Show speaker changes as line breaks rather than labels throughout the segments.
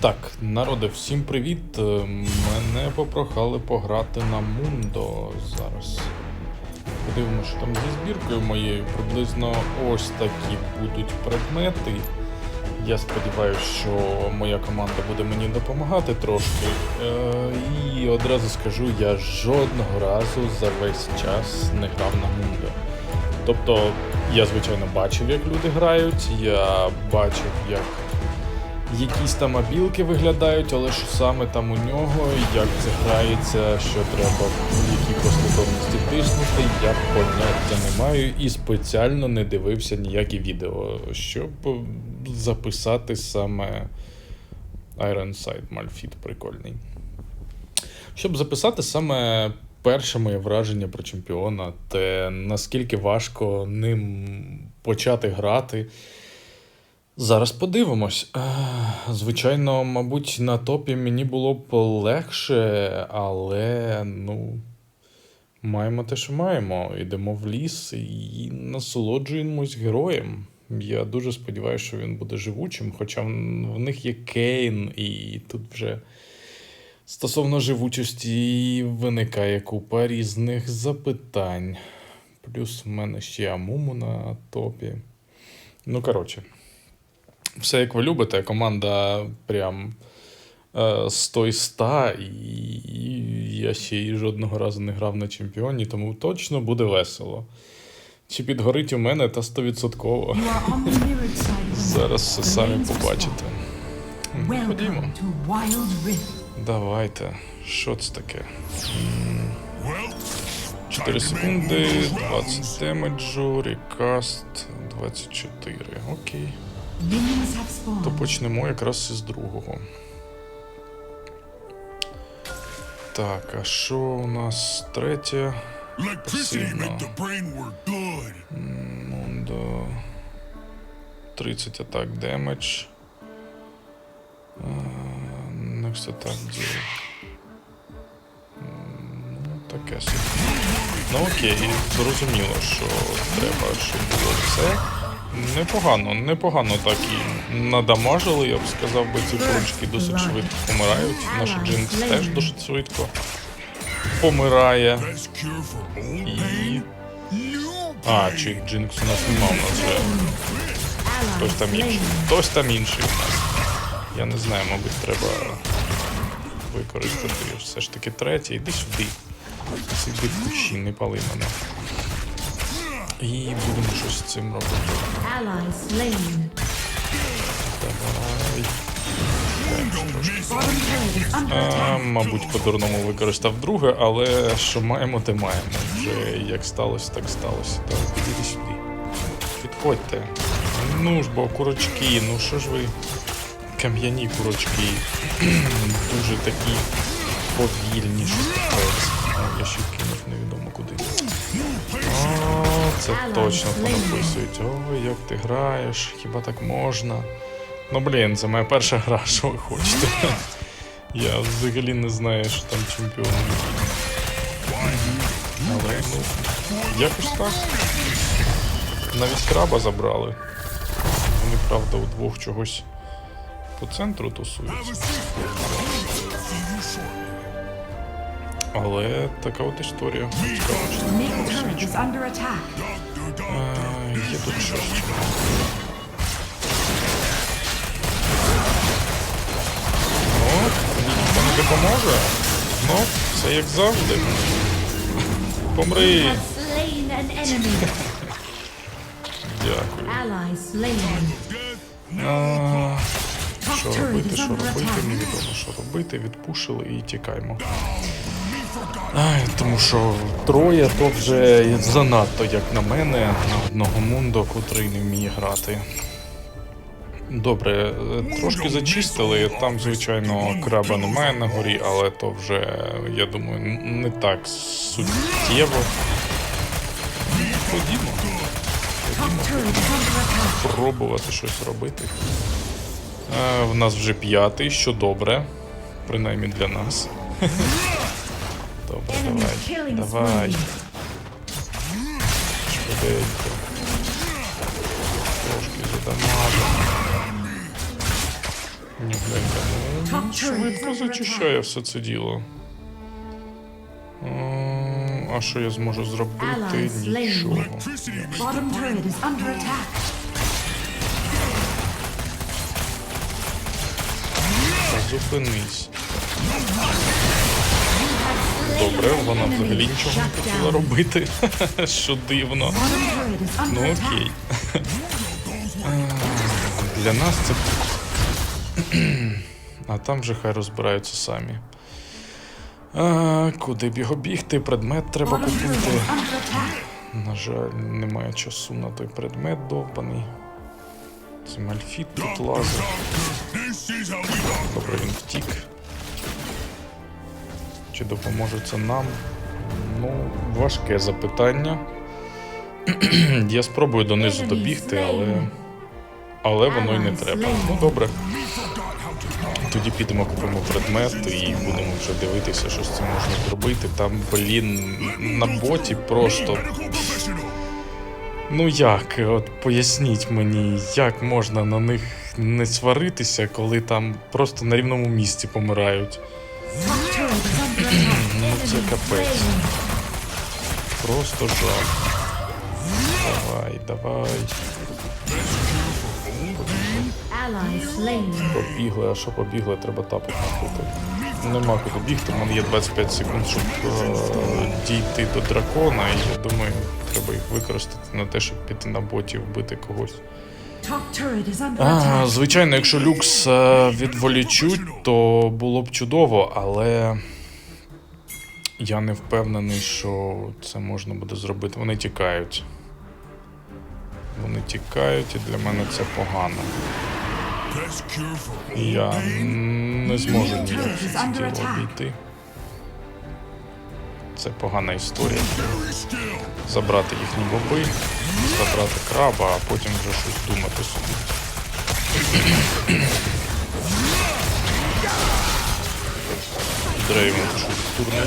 Так, народи, всім привіт. Е, Мене попрохали пограти на Мундо зараз. Подивимося, що там зі збіркою моєю. Приблизно ось такі будуть предмети. Я сподіваюся, що моя команда буде мені допомагати трошки. Е, І одразу скажу, я жодного разу за весь час не грав на Мундо. Тобто, я звичайно бачив, як люди грають, я бачив, як якісь там мобілки виглядають, але що саме там у нього, як це грається, що треба в якій послідовності тиснути, я поняття не маю і спеціально не дивився ніякі відео, щоб записати саме Ironside Malfit прикольний. Щоб записати саме перше моє враження про чемпіона, те наскільки важко ним почати грати. Зараз подивимось. Е, Звичайно, мабуть, на топі мені було б легше, але ну. Маємо те, що маємо. Йдемо в ліс і насолоджуємось героєм. Я дуже сподіваюся, що він буде живучим, хоча в них є Кейн, і тут вже стосовно живучості виникає купа різних запитань. Плюс в мене ще Амуму на топі. Ну, коротше, все як ви любите, команда прям е, 100 із 100, і, і я ще й жодного разу не грав на чемпіоні, тому точно буде весело. Чи підгорить у мене та 100%.
You are on the mirrored side of the
Зараз все самі побачите. Ходімо. Давайте. Що це таке? 4 секунди, 20 демеджу, рекаст 24. Окей. То почнемо якраз із другого. Так, а що у нас третє?
brain work good.
30 атак демедж. Next attack deal. Ну, таке собі. Ну окей, зрозуміло, що треба, щоб було все. Непогано, непогано так і надамажили, я б сказав, би ці кружки досить швидко помирають. Наш Джинкс теж досить швидко помирає. І. А, чи Джинкс у нас нема, у нас вже хтось там інший. Хтось там інший у нас. Я не знаю, мабуть, треба використати все ж таки третє. Іди сюди. Сиди в кущі, не пали мене. І будемо щось з цим робити. Давай. А, мабуть, по-дурному використав друге, але що маємо, те маємо. Вже як сталося, так сталося. Так, підійди сюди. Підходьте. Ну ж бо, курочки, ну що ж ви. Кам'яні курочки. Дуже такі повільні, що Я ще кинув невідомо куди. О, це точно понаписують. Ой, як ти граєш, хіба так можна? Ну блін, це моя перша гра, що ви хочете. Я взагалі не знаю, що там чемпіон. Але ну, якось так. Навіть краба забрали. Вони, правда, удвох чогось по центру тусуються. Але така от історія. Цікаво, що. Е, Є тут щось. Ну, ніхто не допоможе. Ну, все як завжди. Помри. Дякую. А, що робити, що робити,
attack.
невідомо, що робити, відпушили і тікаємо. Ай, тому що троє то вже занадто, як на мене, на одного мундо, котрий не вміє грати. Добре, е, трошки зачистили. Там, звичайно, краба немає на горі, але то вже, я думаю, не так суттєво. Ходімо. Пробувати щось робити. Е, в нас вже п'ятий, що добре. Принаймні для нас. Добре, давай. Давай. Швиденько. Трошки ну, швидко зачищає все це діло. А що я зможу зробити? Нічого.
Electricity
Добре, вона взагалі нічого не хотіла робити. Що дивно. Ну окей. Для нас це. А там вже хай розбираються самі. А, куди б його бігти? Предмет треба купити. На жаль, немає часу на той предмет довбаний. Це мальфіт тут лазить. Добре, він втік. Чи допоможе це нам? Ну, важке запитання. Я спробую донизу добігти, але. Але воно й не треба. Ну добре. Тоді підемо купимо предмет і будемо вже дивитися, що з цим можна зробити. Там, блін, на боті просто. Ну як, от поясніть мені, як можна на них не сваритися, коли там просто на рівному місці помирають. Це капець. Просто жах. Давай, давай. Побігли, а що побігли, треба тапок накрити. Нема куди бігти, в мене є 25 секунд, щоб е, дійти до дракона, і я думаю, треба їх використати на те, щоб піти на боті вбити когось. А, звичайно, якщо люкс е, відволічуть, то було б чудово, але я не впевнений, що це можна буде зробити. Вони тікають. Вони тікають, і для мене це погано. Я не зможу ніяк це діло обійти. Це погана історія. Забрати їхні боби, забрати краба, а потім вже щось думати собі. Дрейвен, що турний?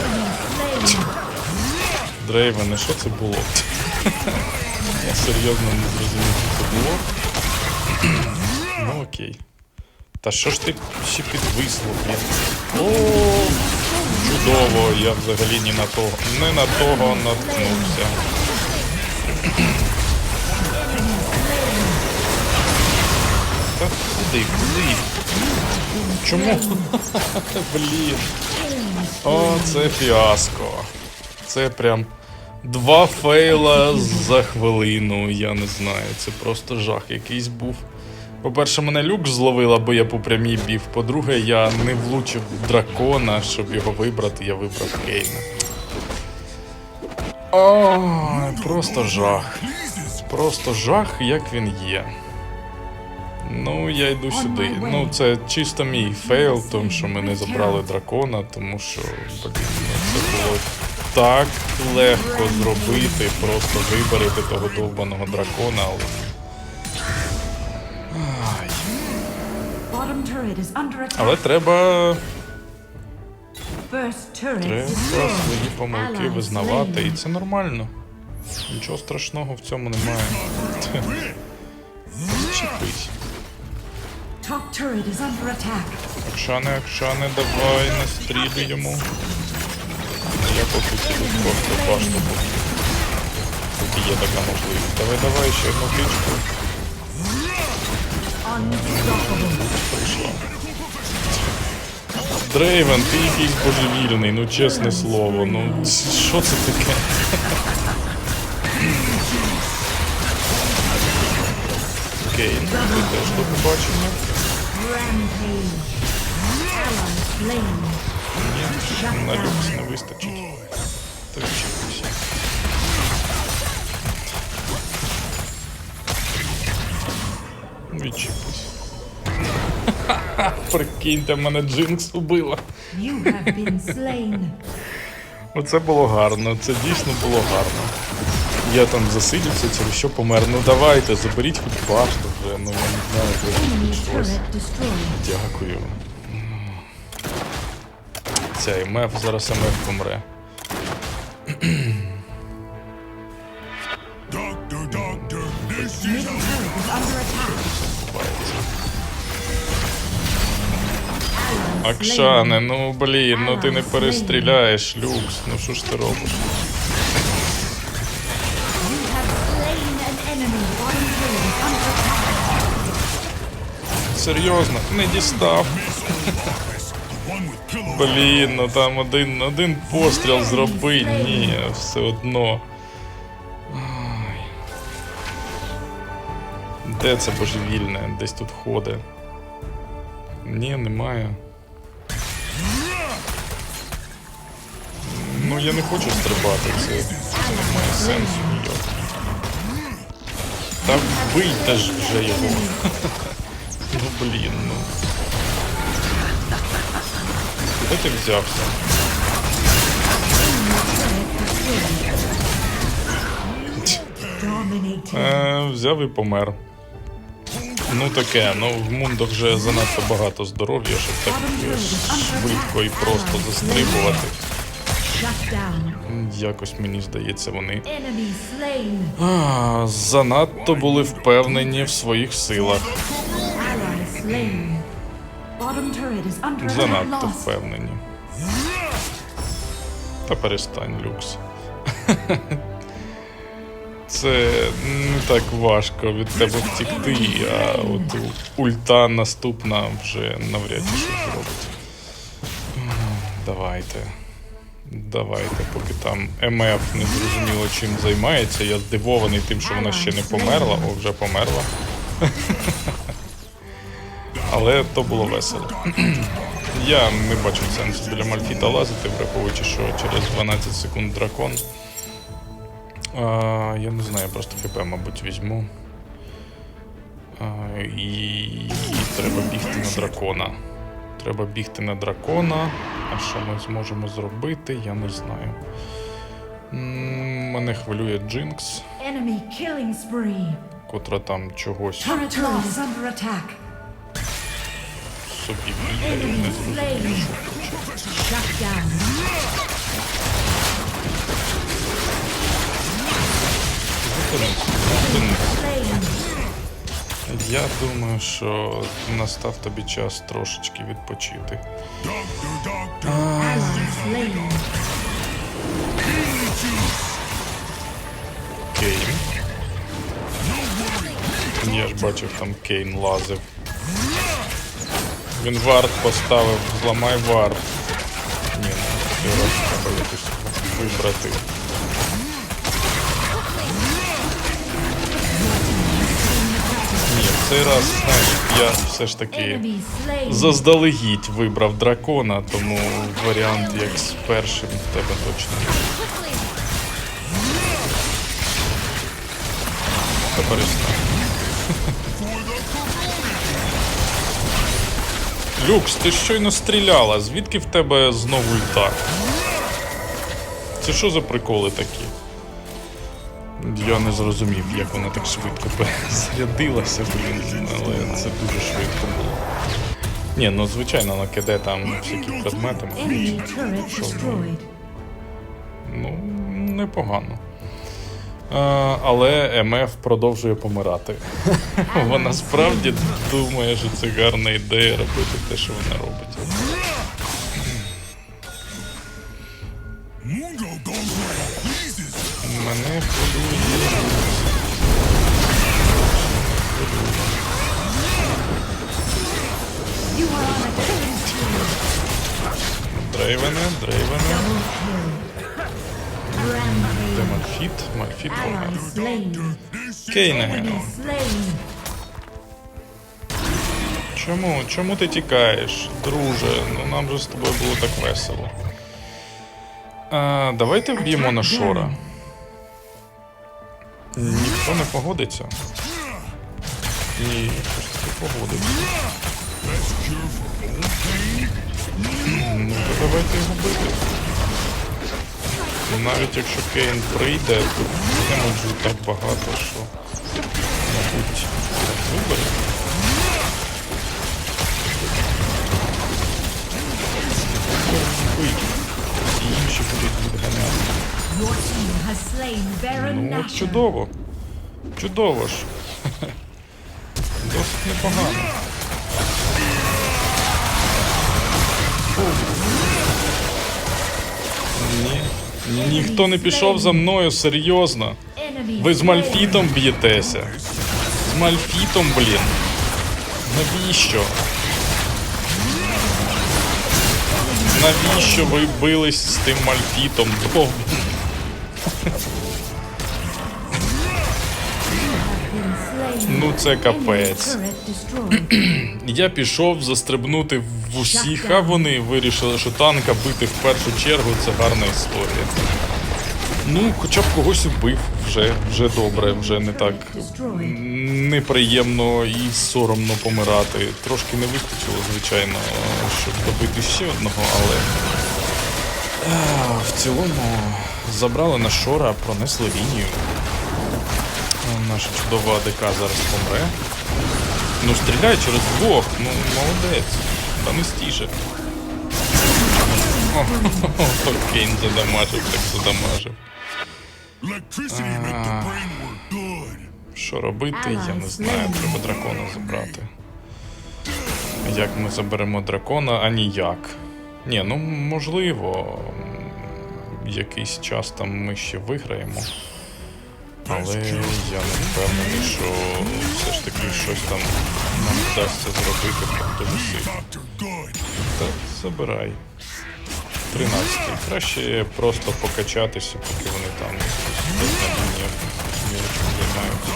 Дрейвен, що це було? Я серйозно не зрозумів, що це було. Ну окей. Та що ж ти ще підвисло? О, чудово, я взагалі ні на того, не на того наткнувся. Та куди, куди? Чому? Блін. О, це фіаско. Це прям два фейла за хвилину. Я не знаю. Це просто жах якийсь був. По-перше, мене люк зловила, бо я по прямій біг. По-друге, я не влучив дракона, щоб його вибрати, я вибрав Кейна. Ой, просто жах. Просто жах, як він є. Ну, я йду сюди. Ну, це чисто мій фейл, тому що ми не забрали дракона, тому що, блін, ну, це було так легко зробити, просто виберете того довбаного дракона, але. Ай. Але треба, треба свої помилки визнавати, і це нормально. Нічого страшного в цьому немає. Чіпись.
Top turret is under attack.
Акшане, Акшане, давай, настрілюй йому. Я поки піду просто поки. Поки є така можливість. Давай, давай, ще одну. Прийшла. Дрейвен, ти якийсь божевільний, ну чесне слово, ну що це таке? Окей, ти теж до побачення.
Shut
На люкс не вистачить. Та вчитися. Відчіпись. Прикиньте, мене Джинкс убила. Оце було гарно, це дійсно було гарно. Я там засидівся, через що помер. Ну давайте, заберіть хоч башту вже, ну я не знаю, це. Дякую.
Turret is under attack.
Бувається. Акшане, ну блін, ну ти не перестріляєш, люкс. Ну що ж ти робиш? Серйозно, не дістав. Блін, ну там один, один постріл зроби. Ні, все одно. Ай. Де це божевільне? Десь тут ходить. Ні, немає. Ну я не хочу стрибати, це не має сенсу ніякого. Та вбийте ж вже його. Ну блін, ну. Де ти взявся? Е, взяв і помер. Ну таке, ну в Мундо вже занадто багато здоров'я, щоб так швидко і просто застрибувати. Якось мені здається, вони а, занадто були впевнені в своїх силах. Занадто впевнені. Та перестань, люкс. Це не так важко від тебе втікти, а от ульта наступна вже навряд чи щось зробить. Давайте. Давайте, поки там МФ не зрозуміло чим займається. Я здивований тим, що вона ще не померла, о, вже померла. Але то було весело. Я не бачу сенсу біля Мальфіта лазити, враховуючи, що через 12 секунд дракон. А, я не знаю, просто ХП, мабуть, візьму. А, і... і треба бігти на дракона. Треба бігти на дракона. А що ми зможемо зробити, я не знаю. Мене хвилює Джинкс, котра там чогось
Slain.
Я думаю, що настав тобі час трошечки відпочити. Кейн. Я ж бачив, там Кейн лазив. Він варт поставив, зламай варт. Ні, ну раз треба якось вибрати. Ні, цей раз, знаєш, я все ж таки. Заздалегідь вибрав дракона, тому варіант як з першим в тебе точно. є. Люкс, ти щойно стріляла. Звідки в тебе знову ульта? Це що за приколи такі? Я не зрозумів, як вона так швидко перезарядилася, блін, але це дуже швидко було. Ні, ну звичайно, на КД там всякі предмети. Ну. Ну, непогано. Але МФ продовжує помирати. Вона справді думає, що це гарна ідея робити те, що вона робить. Мене хвилює. Дрейвене, дрейвене. Де. Мальфіт? Мальфіт помер. Кейне. Чому? Чому ти тікаєш, друже? Ну нам же з тобою було так весело. А, давайте вб'ємо на Шора. Ніхто не погодиться. Ні, таки погодиться. Ну, давайте його бити. Навіть якщо Кейн прийде, тут демеджу так багато, що, мабуть. Вбий. Всі інші будуть відганяти. Ну, от чудово. Чудово ж. Досить непогано. Ніхто не пішов за мною, серйозно. Ви з. Мальфітом б'єтеся. З Мальфітом, блін. Навіщо? Навіщо ви бились з тим Мальфітом? Довб? Ну це капець. Я пішов застрибнути в усіх, а вони вирішили, що танка бити в першу чергу це гарна історія. Ну, хоча б когось убив, вже, вже добре, вже не так неприємно і соромно помирати. Трошки не вистачило, звичайно, щоб добити ще одного, але е, в цілому забрали на шора, пронесли лінію. Наша чудова АДК зараз помре. Ну, стріляй через двох, ну молодець. Та не стіже. О, то Кейн задамажив, так задамажив. Що робити, я не знаю. Треба дракона забрати. Як ми заберемо дракона, а ніяк. Ні, ну можливо. Якийсь час там ми ще виграємо. Але я не впевнений, що все ж таки щось там нам вдасться зробити дуже сильно. Так, забирай. 13. Краще просто покачатися, поки вони там мілочку займаються.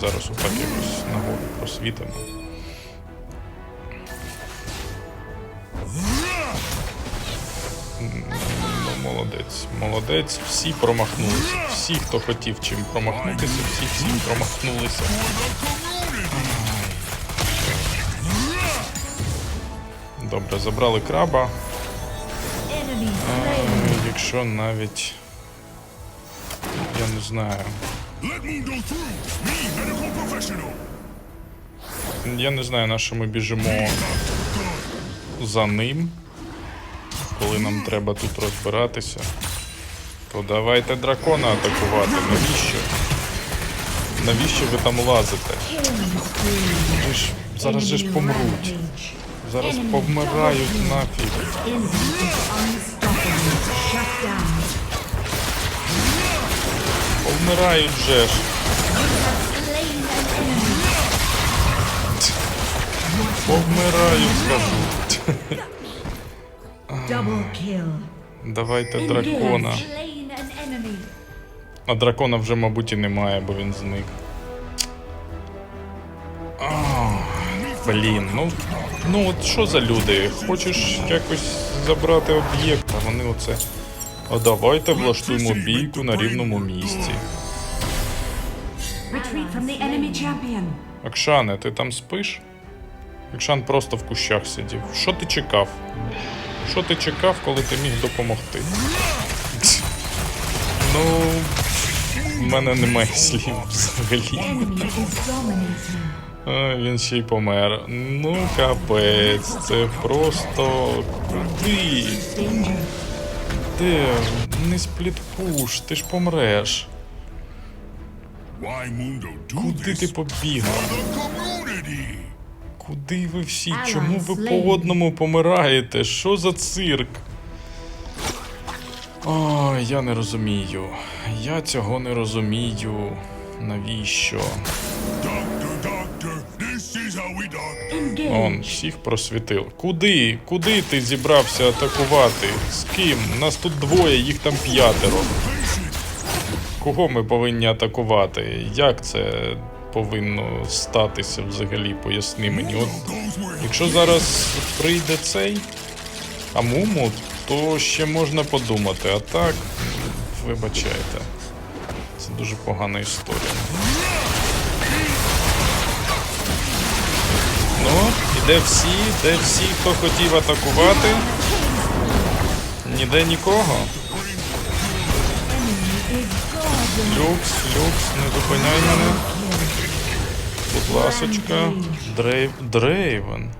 Зараз отак якось нагору просвітимо. Молодець, молодець. Всі промахнулися. Всі, хто хотів чим промахнутися, всі всім промахнулися. Добре, забрали краба. Е. Якщо навіть. Я не знаю. Я не знаю, на що ми біжимо за ним. Коли нам треба тут розбиратися. То давайте дракона атакувати. Навіщо? Навіщо ви там лазите? Ви ж зараз же ж помруть. Зараз повмирають нафіг. Повмирають же ж. Повмирають, скажу.
Double kill.
Давайте дракона. А дракона вже, мабуть, і немає, бо він зник. А, Блін, ну. Ну от що за люди? Хочеш якось забрати об'єкт, а вони оце. А давайте влаштуємо бійку на рівному місці. Акшане, ти там спиш? Акшан просто в кущах сидів. Що ти чекав? Що ти чекав, коли ти міг допомогти? Ну, в мене немає слів взагалі. А, він ще й помер. Ну, капець, це просто. Куди? Де? Не сплітпуш, ти ж помреш. Куди ти побігав? Куди ви всі? Чому ви по одному помираєте? Що за цирк? Ой, я не розумію. Я цього не розумію. Навіщо? Он всіх просвітив. Куди? Куди ти зібрався атакувати? З ким? Нас тут двоє, їх там п'ятеро. Кого ми повинні атакувати? Як це повинно статися взагалі? Поясни мені. От Якщо зараз прийде цей Амуму, то ще можна подумати, а так, вибачайте. Це дуже погана історія. Ну, іде всі, де всі, хто хотів атакувати. Ніде нікого. Люкс, люкс, не зупиняй мене. Ласочка. Дрейв. Дрейвен.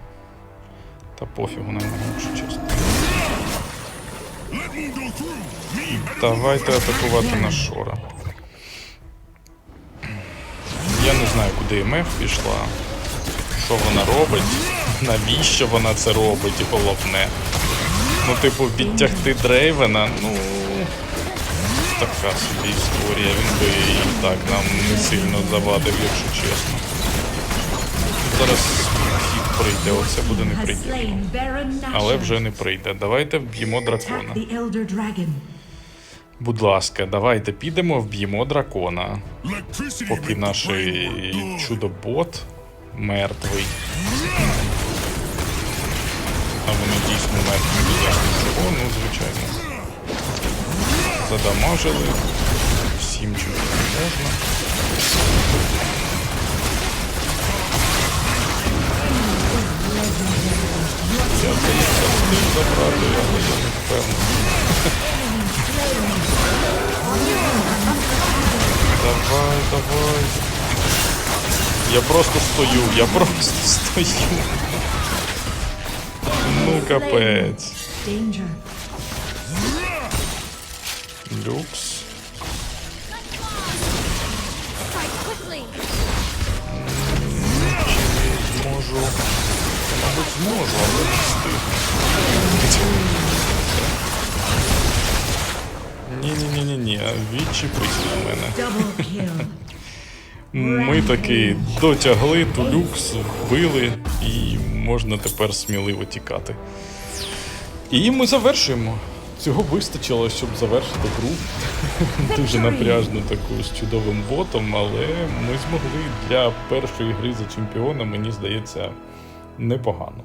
Та пофігу на нього, якщо чесно. Давайте атакувати на Шора. Я не знаю, куди МФ пішла. Що вона робить? Навіщо вона це робить, головне. Ну, типу, відтягти Дрейвена, ну. Така собі історія. Він би і так нам не сильно завадив, якщо чесно. Зараз хід прийде, оце буде неприємно. Але вже не прийде. Давайте вб'ємо дракона. Будь ласка, давайте підемо, вб'ємо дракона. Поки наш
good.
чудо-бот мертвий. А вони дійсно мертві ніяк нічого, ну звичайно. Задамажили. Всім чути можна. Давай. Я просто стою, я просто стою. Ну.
Danger.
Люкс.
Fight quickly.
Зможу. Мабуть, зможу, але не встигну. Ні-ні-ні-ні-ні, відчепись на мене. Ми таки дотягли ту люкс, вбили, і можна тепер сміливо тікати. І ми завершуємо. Цього вистачило, щоб завершити гру. Дуже напряжну таку з чудовим ботом, але ми змогли для першої гри за чемпіона, мені здається, непогано.